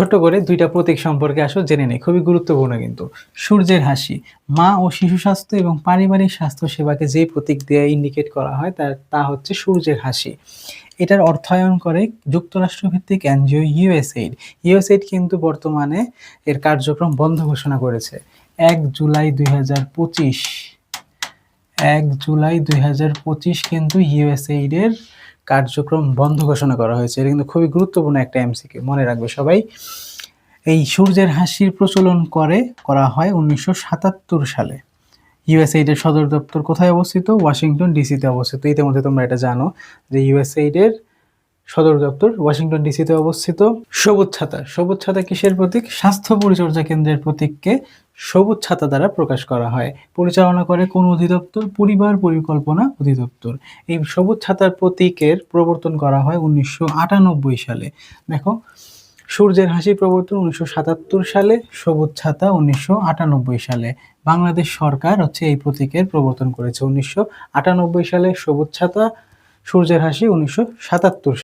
ছোট করে দুইটা প্রতীক সম্পর্কে আসো, জেনে নেই। খুবই গুরুত্বপূর্ণ কিন্তু। সূর্যের হাসি। মা ও শিশু স্বাস্থ্য এবং পারিবারিক স্বাস্থ্য সেবাকে যে প্রতীক দিয়ে ইন্ডিকেট করা হয় তা তা হচ্ছে সূর্যের হাসি। এটার অর্থায়ন করে যুক্তরাষ্ট্রভিত্তিক এনজিও ইউএসএইড। ইউএসএইড কিন্তু বর্তমানে এর কার্যক্রম বন্ধ ঘোষণা করেছে। এক জুলাই দুই হাজার পঁচিশ। এক জুলাই দুই হাজার পঁচিশ কিন্তু ইউএসএইড এর কার্যক্রম বন্ধ ঘোষণা করা হয়েছে। এটা কিন্তু খুবই গুরুত্বপূর্ণ একটা এমসিকে মনে রাখবে সবাই। এই সূর্যের হাসির প্রচলন করে, করা হয় উনিশশো সাতাত্তর সালে। ইউএসএইডের সদর দপ্তর কোথায় অবস্থিত? ওয়াশিংটন ডিসিতে অবস্থিত। ইতিমধ্যে তোমরা এটা জানো যে ইউএসএইড এর সদর দপ্তর, ওয়াশিংটন ডিসিতে অবস্থিত। সবুজ ছাতা সবুজ ছাতা কিসের প্রতীক? স্বাস্থ্য পরিচর্যা কেন্দ্রের প্রতীককে সবুজ ছাতা দ্বারা প্রকাশ করা হয়। পরিচালনা করে কোন অধিদপ্তর? পরিবার পরিকল্পনা অধিদপ্তর। এই সবুজ ছাতার প্রতীকের প্রবর্তন করা হয় উনিশশো আটানব্বই সালে। দেখো, সূর্যের হাসি প্রবর্তন উনিশশো সাতাত্তর সালে, সবুজ ছাতা উনিশশো আটানব্বই সালে। বাংলাদেশ সরকার হচ্ছে এই প্রতীকের প্রবর্তন করেছে। উনিশশো আটানব্বই সালে সবুজ ছাতা, সূর্যের হাসি উনিশশো সাতাত্তর